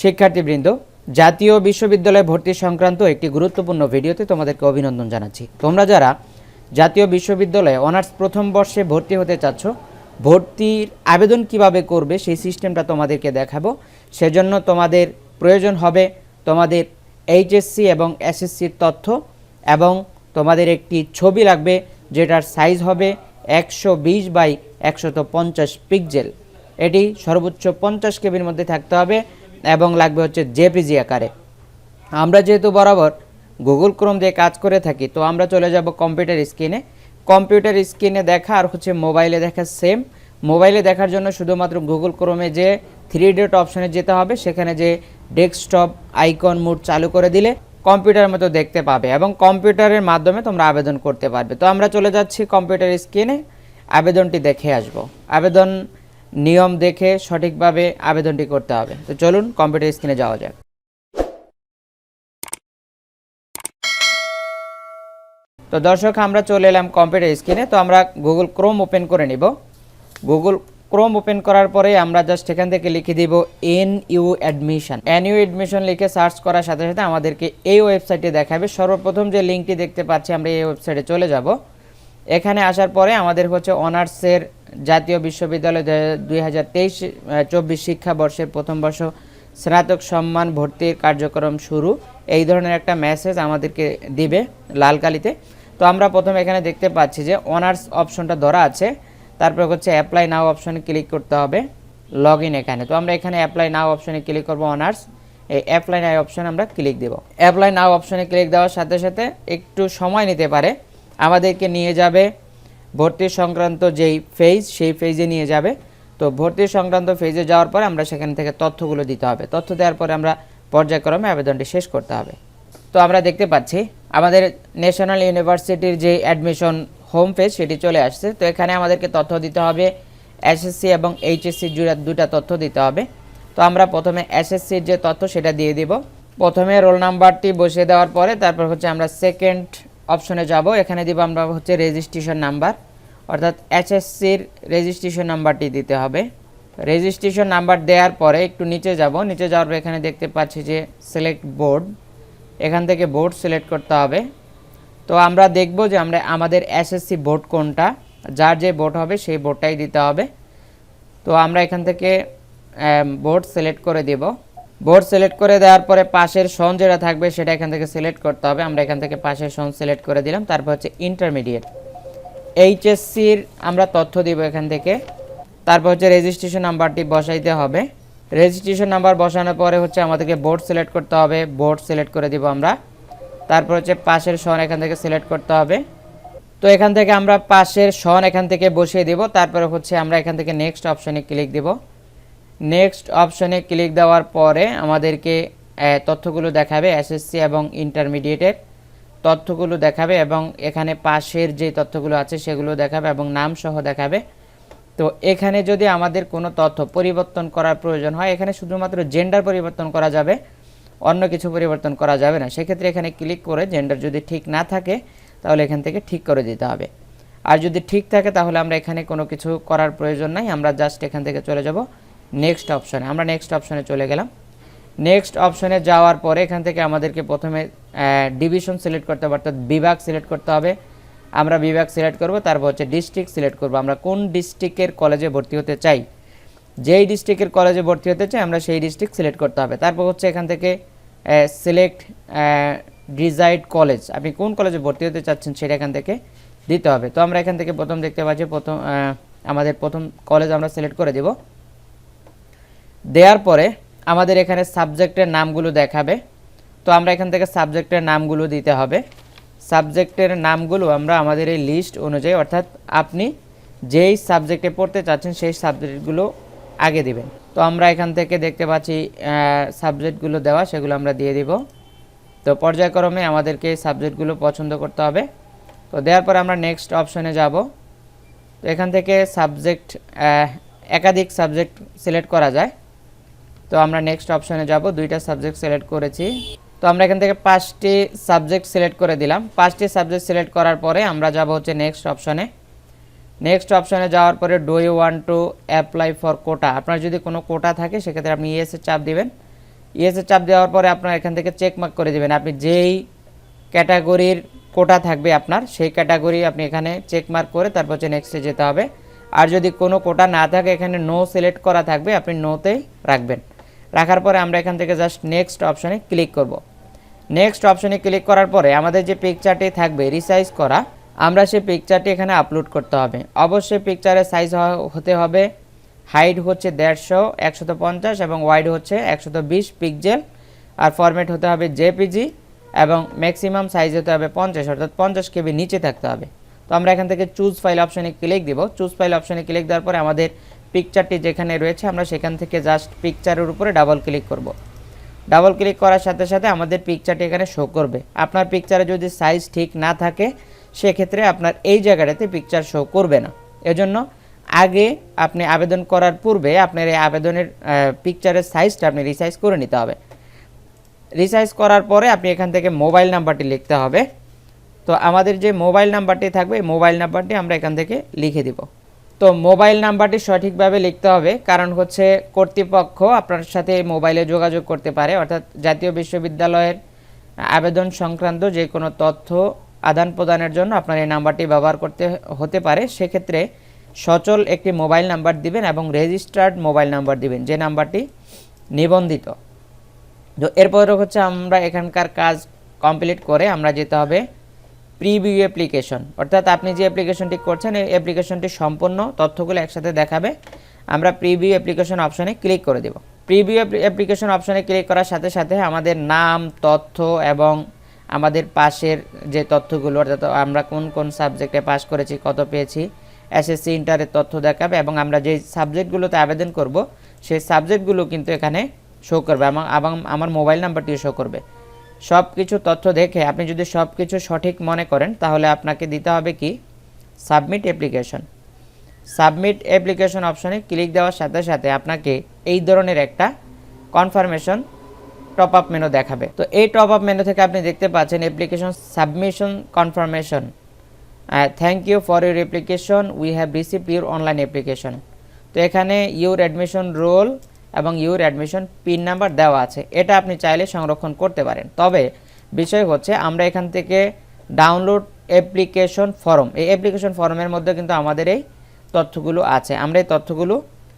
শিক্ষার্থীবৃন্দ, জাতীয় বিশ্ববিদ্যালয়ে ভর্তি সংক্রান্ত একটি গুরুত্বপূর্ণ ভিডিওতে তোমাদেরকে অভিনন্দন জানাচ্ছি। তোমরা যারা জাতীয় বিশ্ববিদ্যালয়ে অনার্স প্রথম বর্ষে ভর্তি হতে চাচ্ছ, ভর্তির আবেদন কীভাবে করবে সেই সিস্টেমটা তোমাদেরকে দেখাবো। সেজন্য তোমাদের প্রয়োজন হবে তোমাদের এইচএসসি এবং এসএসসির তথ্য এবং তোমাদের একটি ছবি লাগবে যেটার সাইজ হবে একশো বিশ বাই একশত পঞ্চাশ পিকজেল এটি সর্বোচ্চ পঞ্চাশ কেবির মধ্যে থাকতে হবে। এবং লাগবে হচ্ছে জেপিজি আকারে। আমরা যেহেতু বরাবর গুগল ক্রোম দিয়ে কাজ করে থাকি, তো আমরা চলে যাব কম্পিউটার স্ক্রিনে। কম্পিউটার স্ক্রিনে দেখা আর হচ্ছে মোবাইলে দেখা সেম। মোবাইলে দেখার জন্য শুধুমাত্র গুগল ক্রোমে যে থ্রি ডট অপশনে যেতে হবে, সেখানে যে ডেস্কটপ আইকন মোড চালু করে দিলে কম্পিউটার মতো দেখতে পাবে এবং কম্পিউটারের মাধ্যমে তোমরা আবেদন করতে পারবে। তো আমরা চলে যাচ্ছি কম্পিউটার স্ক্রিনে। আবেদনটি দেখে আসব। আবেদন নিয়ম দেখে সঠিকভাবে আবেদনটি করতে হবে। তো চলুন কম্পিউটার স্ক্রিনে যাওয়া যাক। তো দর্শক, আমরা চলে এলাম কম্পিউটার স্ক্রিনে। তো আমরা গুগল ক্রোম ওপেন করে নিব। গুগল ক্রোম ওপেন করার পরে আমরা জাস্ট এখান থেকে লিখে দিব N U admission. N U admission লিখে সার্চ করার সাথে সাথে আমাদেরকে এই ওয়েবসাইটে দেখাবে। সর্বপ্রথম যে লিঙ্কটি দেখতে পাচ্ছি, আমরা এই ওয়েবসাইটে চলে যাব। এখানে আসার পরে আমাদের হচ্ছে অনার্সের জাতীয় বিশ্ববিদ্যালয় দুই হাজার তেইশ চব্বিশ শিক্ষাবর্ষের প্রথম বর্ষ স্নাতক সম্মান ভর্তির কার্যক্রম শুরু। এই ধরনের একটা মেসেজ আমাদেরকে দিবে লাল কালিতে তো আমরা প্রথমে এখানে দেখতে পাচ্ছি যে অনার্স অপশনটা ধরা আছে। তারপর হচ্ছে অ্যাপ্লাই নাও অপশনে ক্লিক করতে হবে লগ ইন এখানে। তো আমরা এখানে অ্যাপ্লাই নাও অপশনে ক্লিক করব অনার্স। এই অ্যাপ্লাই নাও অপশনে আমরা ক্লিক দেব। অ্যাপ্লাই নাও অপশনে ক্লিক দেওয়ার সাথে সাথে একটু সময় নিতে পারে। আমাদেরকে নিয়ে যাবে। ভর্তি সংক্রান্ত যেই ফেজ সেই ফেজে নিয়ে যাবে। তো ভর্তি সংক্রান্ত ফেজে যাওয়ার পরে আমরা সেখান থেকে তথ্যগুলো দিতে হবে। তথ্য দেওয়ার পরে আমরা পর্যায়ক্রমে আবেদনটি শেষ করতে হবে। তো আমরা দেখতে পাচ্ছি, আমাদের ন্যাশনাল ইউনিভার্সিটির যে অ্যাডমিশন হোম পেজ সেটি চলে আসছে। তো এখানে আমাদেরকে তথ্য দিতে হবে। এসএসসি এবং এইচএসসি জুড়ে দুটা তথ্য দিতে হবে। তো আমরা প্রথমে এসএসসির যে তথ্য সেটা দিয়ে দিব। প্রথমে রোল নাম্বারটি বসিয়ে দেওয়ার পরে তারপর হচ্ছে আমরা সেকেন্ড অপশনে যাব। এখানে দিব আমরা হচ্ছে রেজিস্ট্রেশন নাম্বার অর্থাৎ এসএসসির রেজিস্ট্রেশন নাম্বারটি দিতে হবে। রেজিস্ট্রেশন নাম্বার দেওয়ার পরে একটু নিচে যাব। নিচে যাওয়ার পর এখানে দেখতে পাচ্ছি যে সিলেক্ট বোর্ড এখান থেকে বোর্ড সিলেক্ট করতে হবে। তো আমরা দেখব যে আমরা, আমাদের এসএসসি বোর্ড কোনটা, যার যে বোর্ড হবে সেই বোর্ডটাই দিতে হবে। তো আমরা এখান থেকে বোর্ড সিলেক্ট করে দেব। বোর্ড সিলেক্ট করে দেওয়ার পরে পাশের সন যেটা থাকবে সেটা এখান থেকে সিলেক্ট করতে হবে। আমরা এখান থেকে পাশের সন সিলেক্ট করে দিলাম, তারপর হচ্ছে ইন্টারমিডিয়েট এইচএসসির আমরা তথ্য দিব এখান থেকে। তারপর হচ্ছে রেজিস্ট্রেশন নাম্বারটি বসাইতে হবে। রেজিস্ট্রেশন নাম্বার বসানোর পরে হচ্ছে আমাদেরকে বোর্ড সিলেক্ট করতে হবে। বোর্ড সিলেক্ট করে দিব আমরা। তারপর হচ্ছে পাশের সন এখান থেকে সিলেক্ট করতে হবে। তো এখান থেকে আমরা পাশের সন এখান থেকে বসিয়ে দিব। তারপরে হচ্ছে আমরা এখান থেকে নেক্সট অপশনে ক্লিক দিব। নেক্সট অপশনে ক্লিক দেওয়ার পরে আমাদেরকে তথ্যগুলো দেখাবে এসএসসি এবং ইন্টারমিডিয়েটের তথ্যগুলো দেখাবে এবং এখানে পাশের যে তথ্যগুলো আছে সেগুলো দেখাবে এবং নাম সহ দেখাবে। তো এখানে যদি আমাদের কোনো তথ্য পরিবর্তন করার প্রয়োজন হয়, এখানে শুধুমাত্র জেন্ডার পরিবর্তন করা যাবে, অন্য কিছু পরিবর্তন করা যাবে না। সেক্ষেত্রে এখানে ক্লিক করে জেন্ডার যদি ঠিক না থাকে, তাহলে এখান থেকে ঠিক করে দিতে হবে। আর যদি ঠিক থাকে, তাহলে আমরা এখানে কোনো কিছু করার প্রয়োজন নাই, আমরা জাস্ট এখান থেকে চলে যাব। নেক্সট অপশনে আমরা নেক্সট অপশনে চলে গেলাম। নেক্সট অপশনে যাওয়ার পরে এখান থেকে আমাদেরকে প্রথমে ডিভিশন সিলেক্ট করতে হবে, অর্থাৎ বিভাগ সিলেক্ট করতে হবে। আমরা বিভাগ সিলেক্ট করব, তারপর হচ্ছে ডিস্ট্রিক্ট সিলেক্ট করব। আমরা কোন ডিস্ট্রিক্টের কলেজে ভর্তি হতে চাই? যেই ডিস্ট্রিক্টের কলেজে ভর্তি হতে চাই, আমরা সেই ডিস্ট্রিক্ট সিলেক্ট করতে হবে। তারপর হচ্ছে এখান থেকে সিলেক্ট ডিজাইড কলেজ আপনি কোন কলেজে ভর্তি হতে চাচ্ছেন সেটা এখান থেকে দিতে হবে। তো আমরা এখান থেকে প্রথম দেখতে পাচ্ছি, প্রথম আমাদের প্রথম কলেজ আমরা সিলেক্ট করে দেব। দেওয়ার পরে আমাদের এখানে সাবজেক্টের নামগুলো দেখাবে। তো আমরা এখান থেকে সাবজেক্টের নামগুলো দিতে হবে। সাবজেক্টের নামগুলো আমরা আমাদের এই লিস্ট অনুযায়ী, অর্থাৎ আপনি যেই সাবজেক্টে পড়তে চাচ্ছেন, সেই সাবজেক্টগুলো আগে দিবেন। তো আমরা এখান থেকে দেখতে পাচ্ছি সাবজেক্টগুলো দেওয়া, সেগুলো আমরা দিয়ে দিব। তো পর্যায়ক্রমে আমাদেরকে সাবজেক্টগুলো পছন্দ করতে হবে। তো দেওয়ার পরে আমরা নেক্সট অপশনে যাব। তো এখান থেকে সাবজেক্ট একাধিক সাবজেক্ট সিলেক্ট করা যায়। তো আমরা নেক্সট অপশনে যাব, দুইটা সাবজেক্ট সিলেক্ট করেছি। তো আমরা এখান থেকে পাঁচটি সাবজেক্ট সিলেক্ট করে দিলাম। পাঁচটি সাবজেক্ট সিলেক্ট করার পরে আমরা যাব হচ্ছে নেক্সট অপশনে নেক্সট অপশনে যাওয়ার পরে do you want to apply for quota আপনার যদি কোনো কোটা থাকে, সেক্ষেত্রে আপনি ইএসএ চাপ দিবেন। ইয়েসে চাপ দেওয়ার পরে আপনার এখান থেকে চেক মার্ক করে দেবেন। আপনি যেই ক্যাটাগরির কোটা থাকবে আপনার, সেই ক্যাটাগরি আপনি এখানে চেক মার্ক করে তারপর হচ্ছে নেক্সটে যেতে হবে। আর যদি কোনো কোটা না থাকে, এখানে নো সিলেক্ট করা থাকবে, আপনি নোতেই রাখবেন। রাখার পরে আমরা এখান থেকে জাস্ট নেক্সট অপশানে ক্লিক করব। নেক্সট অপশনে ক্লিক করার পরে আমাদের যে পিকচারটি থাকবে রিসাইজ করা, আমরা সেই পিকচারটি এখানে আপলোড করতে হবে। অবশ্যই পিকচারের সাইজ হতে হবে হাইট হচ্ছে দেড়শো, একশত পঞ্চাশ এবং ওয়াইড হচ্ছে একশত বিশ পিকজেল আর ফরম্যাট হতে হবে জেপিজি এবং ম্যাক্সিমাম সাইজ হতে হবে পঞ্চাশ, অর্থাৎ পঞ্চাশ কেবি নিচে থাকতে হবে। তো আমরা এখান থেকে চুজ ফাইল অপশনে ক্লিক দিব। চুজ ফাইল অপশনে ক্লিক দেওয়ার পরে আমাদের পিকচারটি যেখানে রয়েছে, আমরা সেখান থেকে জাস্ট পিকচারের উপরে ডাবল ক্লিক করব। ডাবল ক্লিক করার সাথে সাথে আমাদের পিকচারটি এখানে শো করবে। আপনার পিকচারে যদি সাইজ ঠিক না থাকে, সেক্ষেত্রে আপনার এই জায়গাটাতে পিকচার শো করবে না। এজন্য আগে আপনি আবেদন করার পূর্বে আপনার এই আবেদনের পিকচারের সাইজটা আপনি রিসাইজ করে নিতে হবে। রিসাইজ করার পরে আপনি এখান থেকে মোবাইল নাম্বারটি লিখতে হবে। তো আমাদের যে মোবাইল নাম্বারটি থাকবে মোবাইল নাম্বারটি আমরা এখান থেকে লিখে দিব। তো মোবাইল নাম্বারটি সঠিকভাবে লিখতে হবে, কারণ হচ্ছে কর্তৃপক্ষ আপনার সাথে মোবাইলে যোগাযোগ করতে পারে। অর্থাৎ জাতীয় বিশ্ববিদ্যালয়ের আবেদন সংক্রান্ত যে কোনো তথ্য আদান প্রদানের জন্য আপনার এই নাম্বারটি ব্যবহার করতে হতে পারে। সেক্ষেত্রে সচল একটি মোবাইল নাম্বার দিবেন এবং রেজিস্টার্ড মোবাইল নাম্বার দিবেন, যে নাম্বারটি নিবন্ধিত। তো এরপরে হচ্ছে আমরা এখানকার কাজ কমপ্লিট করে আমরা যেতে হবে প্রিভিউ অ্যাপ্লিকেশন অর্থাৎ আপনি যে অ্যাপ্লিকেশনটি করছেন, এই অ্যাপ্লিকেশনটি সম্পূর্ণ তথ্যগুলো একসাথে দেখাবে। আমরা প্রিভিউ অ্যাপ্লিকেশন অপশনে ক্লিক করে দেব। প্রিভিউ অ্যাপ্লিকেশন অপশনে ক্লিক করার সাথে সাথে আমাদের নাম, তথ্য এবং আমাদের পাশের যে তথ্যগুলো, অর্থাৎ আমরা কোন কোন সাবজেক্টে পাস করেছি, কত পেয়েছি এসএসসি ইন্টারের তথ্য দেখাবে এবং আমরা যে সাবজেক্টগুলোতে আবেদন করব, সেই সাবজেক্টগুলো কিন্তু এখানে শো করবে এবং আমার মোবাইল নাম্বারটিও শো করবে। সব কিছু তথ্য দেখে আপনি যদি সব কিছু সঠিক মনে করেন, তাহলে আপনাকে দিতে হবে কি? Submit application. সাবমিট অ্যাপ্লিকেশন অপশনে ক্লিক দেওয়ার সাথে সাথে আপনাকে এই ধরনের একটা কনফার্মেশন টপ আপ মেনু দেখাবে। তো এই টপ আপ মেনু থেকে আপনি দেখতে পাচ্ছেন application submission confirmation. Thank you for your application we have receive your online application তো এখানে ইউর অ্যাডমিশন রোল এবং ইউর অ্যাডমিশন পিন নাম্বার দেওয়া আছে। এটা আপনি চাইলে সংরক্ষণ করতে পারেন। তবে বিষয় হচ্ছে, আমরা এখান থেকে ডাউনলোড অ্যাপ্লিকেশন ফর্ম এই অ্যাপ্লিকেশন ফর্মের মধ্যে কিন্তু আমাদের এই তথ্যগুলো আছে। আমরা এই তথ্যগুলো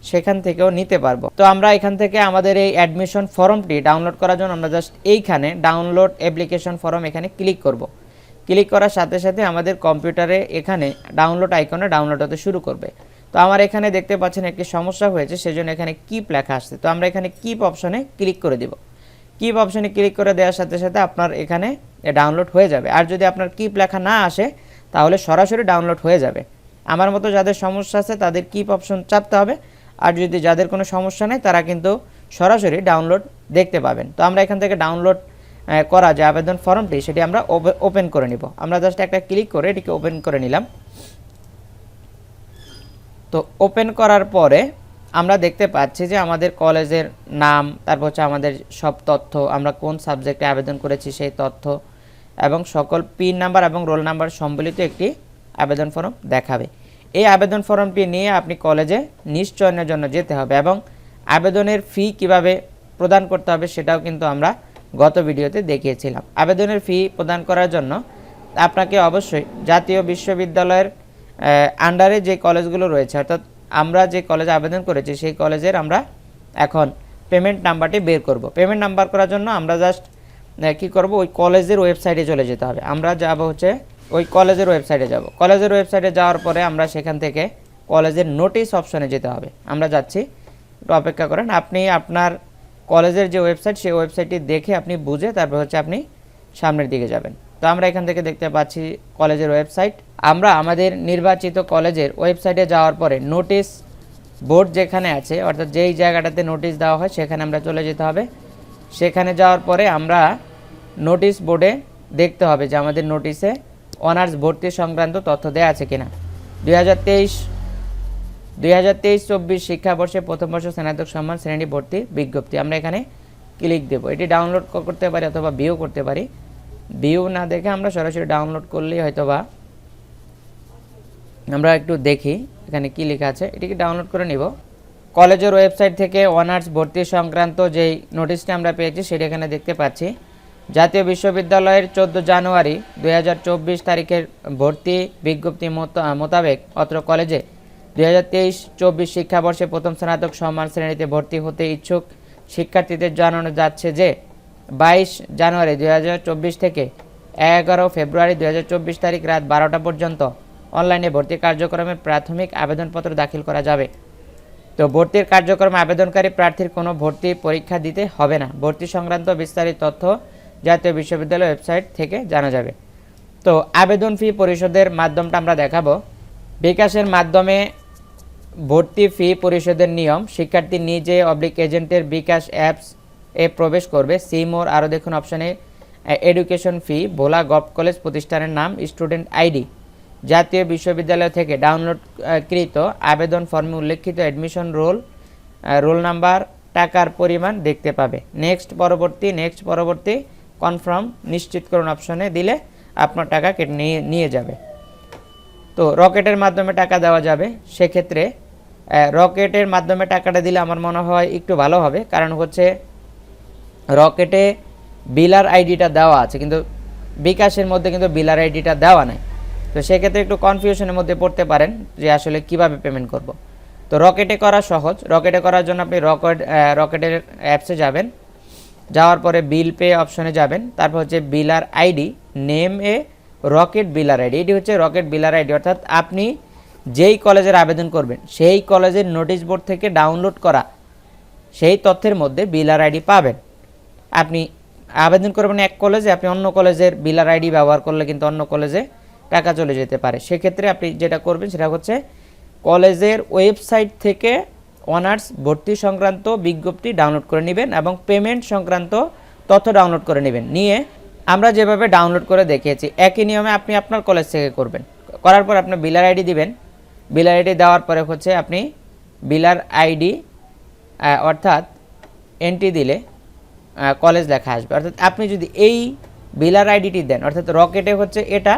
সেখান থেকেও নিতে পারব। তো আমরা এখান থেকে আমাদের এই অ্যাডমিশন ফর্মটি ডাউনলোড করার জন্য আমরা জাস্ট এইখানে ডাউনলোড অ্যাপ্লিকেশন ফর্ম এখানে ক্লিক করব। ক্লিক করার সাথে সাথে আমাদের কম্পিউটারে এখানে ডাউনলোড আইকনে ডাউনলোড হতে শুরু করবে। তো আমার এখানে দেখতে পাচ্ছেন একটি সমস্যা হয়েছে, সেজন্য এখানে কিপ লেখা আসছে। তো আমরা এখানে কিপ অপশনে ক্লিক করে দিব। কিপ অপশনে ক্লিক করে দেওয়ার সাথে সাথে আপনার এখানে ডাউনলোড হয়ে যাবে। আর যদি আপনার কিপ লেখা না আসে, তাহলে সরাসরি ডাউনলোড হয়ে যাবে। আমার মতো যাদের সমস্যা আছে, তাদের কিপ অপশন চাপতে হবে। আর যদি যাদের কোনো সমস্যা নেই, তারা কিন্তু সরাসরি ডাউনলোড দেখতে পাবেন। তো আমরা এখান থেকে ডাউনলোড করা যে আবেদন ফর্মটি সেটি আমরা ওপেন করে নিব। আমরা জাস্ট একটা ক্লিক করে এটিকে ওপেন করে নিলাম। তো ওপেন করার পরে আমরা দেখতে পাচ্ছি যে আমাদের কলেজের নাম, তারপর হচ্ছে আমাদের সব তথ্য, আমরা কোন সাবজেক্টে আবেদন করেছি সেই তথ্য এবং সকল পিন নাম্বার এবং রোল নাম্বার সম্বলিত একটি আবেদন ফর্ম দেখাবে। এই আবেদন ফর্মটি নিয়ে আপনি কলেজে নিশ্চয়নের জন্য যেতে হবে এবং আবেদনের ফি কীভাবে প্রদান করতে হবে সেটাও কিন্তু আমরা গত ভিডিওতে দেখিয়েছিলাম। আবেদনের ফি প্রদান করার জন্য আপনাকে অবশ্যই জাতীয় বিশ্ববিদ্যালয়ের আন্ডারে যে কলেজগুলো রয়েছে, অর্থাৎ আমরা যে কলেজে আবেদন করেছি, সেই কলেজের আমরা এখন পেমেন্ট নাম্বারটি বের করব। পেমেন্ট নাম্বার করার জন্য আমরা জাস্ট কি করব? ওই কলেজের ওয়েবসাইটে চলে যেতে হবে। আমরা যাব হচ্ছে ওই কলেজের ওয়েবসাইটে যাব। কলেজের ওয়েবসাইটে যাওয়ার পরে আমরা সেখান থেকে কলেজের নোটিশ অপশনে যেতে হবে। আমরা যাচ্ছি। একটু অপেক্ষা করেন। আপনি আপনার কলেজের যে ওয়েবসাইট সেই ওয়েবসাইটটি দেখে আপনি বুঝে তারপর হচ্ছে আপনি সামনের দিকে যাবেন। তো আমরা এখান থেকে দেখতে পাচ্ছি কলেজের ওয়েবসাইট আমরা আমাদের নির্বাচিত কলেজের ওয়েবসাইটে যাওয়ার পরে নোটিশ বোর্ড যেখানে আছে, অর্থাৎ যেই জায়গাটাতে নোটিশ দেওয়া হয় সেখানে আমরা চলে যেতে হবে। সেখানে যাওয়ার পরে আমরা নোটিশ বোর্ডে দেখতে হবে যে আমাদের নোটিশে অনার্স ভর্তি সংক্রান্ত তথ্য দেওয়া আছে কিনা। দুই হাজার তেইশ, দুই হাজার তেইশ, চব্বিশ শিক্ষাবর্ষে প্রথম বর্ষ স্নাতক সম্মান শ্রেণি ভর্তি বিজ্ঞপ্তি আমরা এখানে ক্লিক দেব। এটি ডাউনলোড করতে পারি অথবা ভিউ করতে পারি। ভিউ না দেখে আমরা সরাসরি ডাউনলোড করলেই হয়তো বা আমরা একটু দেখি এখানে কি লেখা আছে। এটিকে ডাউনলোড করে নিব। কলেজের ওয়েবসাইট থেকে অনার্স ভর্তি সংক্রান্ত যেই নোটিশটি আমরা পেয়েছি, সেটি এখানে দেখতে পাচ্ছি। জাতীয় বিশ্ববিদ্যালয়ের চোদ্দ জানুয়ারি দুই হাজার চব্বিশ তারিখের ভর্তি বিজ্ঞপ্তি মোতাবেক অত্র কলেজে দুই হাজার তেইশ চব্বিশ শিক্ষাবর্ষে প্রথম স্নাতক সম্মান শ্রেণীতে ভর্তি হতে ইচ্ছুক শিক্ষার্থীদের জানানো যাচ্ছে যে বাইশ জানুয়ারি দু হাজার চব্বিশ থেকে এগারো ফেব্রুয়ারি দু হাজার চব্বিশ তারিখ রাত বারোটা পর্যন্ত অনলাইনে ভর্তি কার্যক্রমে প্রাথমিক আবেদনপত্র দাখিল করা যাবে। তো ভর্তির কার্যক্রমে আবেদনকারী প্রার্থীর কোনো ভর্তি পরীক্ষা দিতে হবে না। ভর্তি সংক্রান্ত বিস্তারিত তথ্য জাতীয় বিশ্ববিদ্যালয় ওয়েবসাইট থেকে জানা যাবে। তো আবেদন ফি পরিশোধের মাধ্যমটা আমরা দেখাবো। বিকাশের মাধ্যমে ভর্তি ফি পরিশোধের নিয়ম, শিক্ষার্থী নিজে অবলিক এজেন্টের বিকাশ অ্যাপস এ প্রবেশ করবে। সিমোর আরও দেখুন অপশানে education fee, Bhola gov college প্রতিষ্ঠানের নাম, স্টুডেন্ট আইডি। জাতীয় বিশ্ববিদ্যালয় থেকে ডাউনলোড কৃত আবেদন ফর্মে উল্লেখিত অ্যাডমিশন রোল রোল নাম্বার টাকার পরিমাণ দেখতে পাবে। নেক্সট পরবর্তী নেক্সট পরবর্তী কনফার্ম নিশ্চিতকরণ অপশনে দিলে আপনার টাকা কেটে নিয়ে নিয়ে যাবে। তো রকেটের মাধ্যমে টাকা দেওয়া যাবে। সেক্ষেত্রে রকেটের মাধ্যমে টাকাটা দিলে আমার মনে হয় একটু ভালো হবে। কারণ হচ্ছে, রকেটে বিলার আইডিটা দেওয়া আছে। কিন্তু বিকাশের মধ্যে কিন্তু বিলার আইডিটা দেওয়া নাই। তো সেক্ষেত্রে একটু কনফিউশনের মধ্যে পড়তে পারেন যে আসলে কীভাবে পেমেন্ট করব। তো রকেটে করা সহজ। রকেটে করার জন্য আপনি রকেট রকেটের অ্যাপসে যাবেন। যাওয়ার পরে বিল পে অপশনে যাবেন। তারপর হচ্ছে বিলার আইডি নেম এ রকেট বিলার আইডি এটি হচ্ছে রকেট বিলার আইডি অর্থাৎ আপনি যেই কলেজের আবেদন করবেন, সেই কলেজের নোটিশ বোর্ড থেকে ডাউনলোড করা, সেই তথ্যের মধ্যে বিলার আইডি পাবেন। আপনি আবেদন করবেন এক কলেজে আপনি অন্য কলেজের বিলার আইডি ব্যবহার করলে কিন্তু অন্য কলেজে টাকা চলে যেতে পারে। সেক্ষেত্রে আপনি যেটা করবেন সেটা হচ্ছে কলেজের ওয়েবসাইট থেকে অনার্স ভর্তি সংক্রান্ত বিজ্ঞপ্তি ডাউনলোড করে নেবেন এবং পেমেন্ট সংক্রান্ত তথ্য ডাউনলোড করে নেবেন। নিয়ে আমরা যেভাবে ডাউনলোড করে দেখিয়েছি, একই নিয়মে আপনি আপনার কলেজ থেকে করবেন। করার পর আপনি বিলার আইডি দিবেন। বিলার আইডি দেওয়ার পরে হচ্ছে আপনি বিলার আইডি অর্থাৎ এন্ট্রি দিলে কলেজ লেখা আসবে। অর্থাৎ আপনি যদি এই বিলার আইডিটি দেন, অর্থাৎ রকেটে হচ্ছে এটা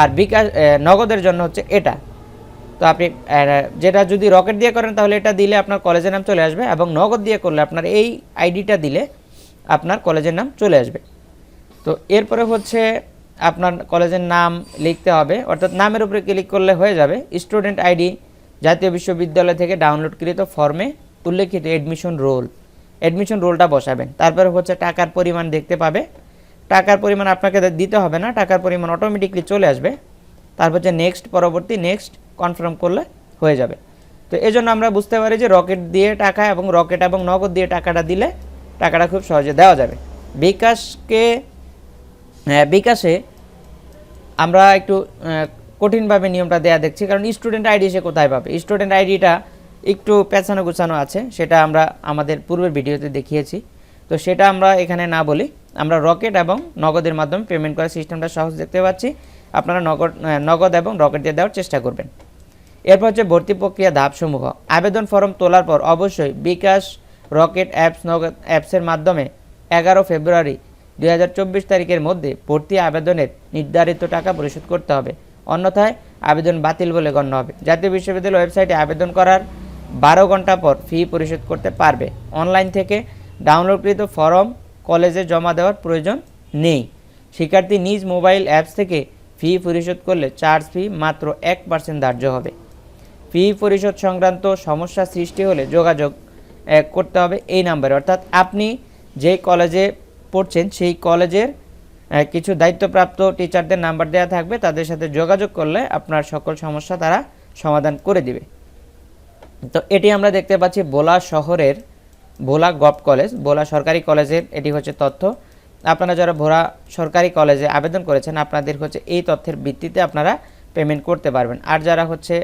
আর বিকাশ নগদের জন্য হচ্ছে এটা। তো আপনি যেটা যদি রকেট দিয়ে করেন তাহলে এটা দিলে আপনার কলেজের নাম চলে আসবে এবং নগদ দিয়ে করলে আপনার এই আইডিটা দিলে আপনার কলেজের নাম চলে আসবে। তো এরপরে হচ্ছে আপনার কলেজের নাম লিখতে হবে, অর্থাৎ নামের উপরে ক্লিক করলে হয়ে যাবে। স্টুডেন্ট আইডি, জাতীয় বিশ্ববিদ্যালয় থেকে ডাউনলোডকৃত ফর্মে উল্লেখিত এডমিশন রোল এডমিশন রোলটা বসাবেন। তারপরে হচ্ছে টাকার পরিমাণ দেখতে পাবে। টাকার পরিমাণ আপনাকে দিতে হবে না টাকার পরিমাণ অটোমেটিকলি চলে আসবে। তারপর যে নেক্সট পরবর্তী নেক্সট কনফার্ম করলে হয়ে যাবে। তো এই জন্য আমরা বুঝতে পারি যে রকেট দিয়ে টাকা এবং রকেট এবং নগদ দিয়ে টাকাটা দিলে টাকাটা খুব সহজে দেওয়া যাবে। বিকাশকে হ্যাঁ, বিকাশে আমরা একটু কঠিনভাবে নিয়মটা দেয়া দেখছি কারণ স্টুডেন্ট আইডি সে কোথায় পাবে? স্টুডেন্ট আইডিটা একটু পেছানো গুছানো আছে সেটা আমরা আমাদের পূর্বের ভিডিওতে দেখিয়েছি। তো সেটা আমরা এখানে না বলি। আমরা রকেট এবং নগদের মাধ্যমে পেমেন্ট করার সিস্টেমটা সহজ দেখতে পাচ্ছি। আপনারা নগদ নগদ এবং রকেট দিয়ে দেওয়ার চেষ্টা করবেন। এরপর হচ্ছে ভর্তি প্রক্রিয়া ধাপসমূহ। আবেদন ফর্ম তোলার পর অবশ্যই বিকাশ রকেট অ্যাপস, নগদ অ্যাপসের মাধ্যমে এগারো ফেব্রুয়ারি দু হাজার চব্বিশ তারিখের মধ্যে ভর্তি আবেদনের নির্ধারিত টাকা পরিশোধ করতে হবে। অন্যথায় আবেদন বাতিল বলে গণ্য হবে। জাতীয় বিশ্ববিদ্যালয় ওয়েবসাইটে আবেদন করার বারো ঘণ্টা পর ফি পরিশোধ করতে পারবে। অনলাইন থেকে ডাউনলোডকৃত ফর্ম কলেজে জমা দেওয়ার প্রয়োজন নেই। শিক্ষার্থী নিজ মোবাইল অ্যাপস থেকে ফি পরিশোধ করলে চার্জ ফি মাত্র এক পার্সেন্ট ধার্য হবে। ফি পরিশোধ সংক্রান্ত সমস্যা সৃষ্টি হলে যোগাযোগ করতে হবে এই নাম্বারে। অর্থাৎ আপনি যে কলেজে পড়ছেন, সেই কলেজের কিছু দায়িত্বপ্রাপ্ত টিচারদের নাম্বার দেওয়া থাকবে। তাদের সাথে যোগাযোগ করলে আপনার সকল সমস্যা তারা সমাধান করে দিবে। তো এটি আমরা দেখতে পাচ্ছি বোলা শহরের ভোলা গভ কলেজ, ভোলা সরকারি কলেজের এটি হচ্ছে তথ্য। আপনারা যারা ভোলা সরকারি কলেজে আবেদন করেছেন, আপনাদের হচ্ছে এই তথ্যের ভিত্তিতে আপনারা পেমেন্ট করতে পারবেন। আর যারা হচ্ছে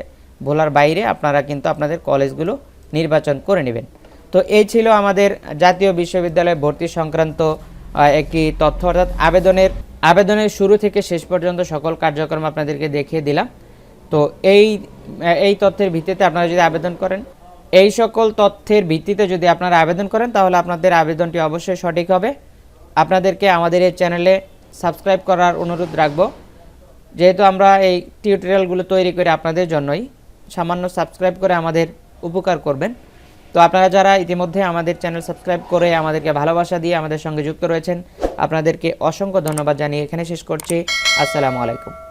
ভোলার বাইরে, আপনারা কিন্তু আপনাদের কলেজগুলো নির্বাচন করে নেবেন। তো এই ছিল আমাদের জাতীয় বিশ্ববিদ্যালয়ে ভর্তি সংক্রান্ত একটি তথ্য। অর্থাৎ আবেদনের আবেদনের শুরু থেকে শেষ পর্যন্ত সকল কার্যক্রম আপনাদেরকে দেখিয়ে দিলাম। তো এই এই তথ্যের ভিত্তিতে আপনারা যদি আবেদন করেন এই সকল তথ্যের ভিত্তিতে যদি আপনারা আবেদন করেন, তাহলে আপনাদের আবেদনটি অবশ্যই সঠিক হবে। আপনাদেরকে আমাদের এই চ্যানেলে সাবস্ক্রাইব করার অনুরোধ রাখব। যেহেতু আমরা এই টিউটোরিয়ালগুলো তৈরি করি আপনাদের জন্যই সামান্য সাবস্ক্রাইব করে আমাদের উপকার করবেন। তো আপনারা যারা ইতিমধ্যে আমাদের চ্যানেল সাবস্ক্রাইব করে আমাদেরকে ভালোবাসা দিয়ে আমাদের সঙ্গে যুক্ত রয়েছেন, আপনাদেরকে অসংখ্য ধন্যবাদ জানিয়ে এখানে শেষ করছি। আসসালামু আলাইকুম।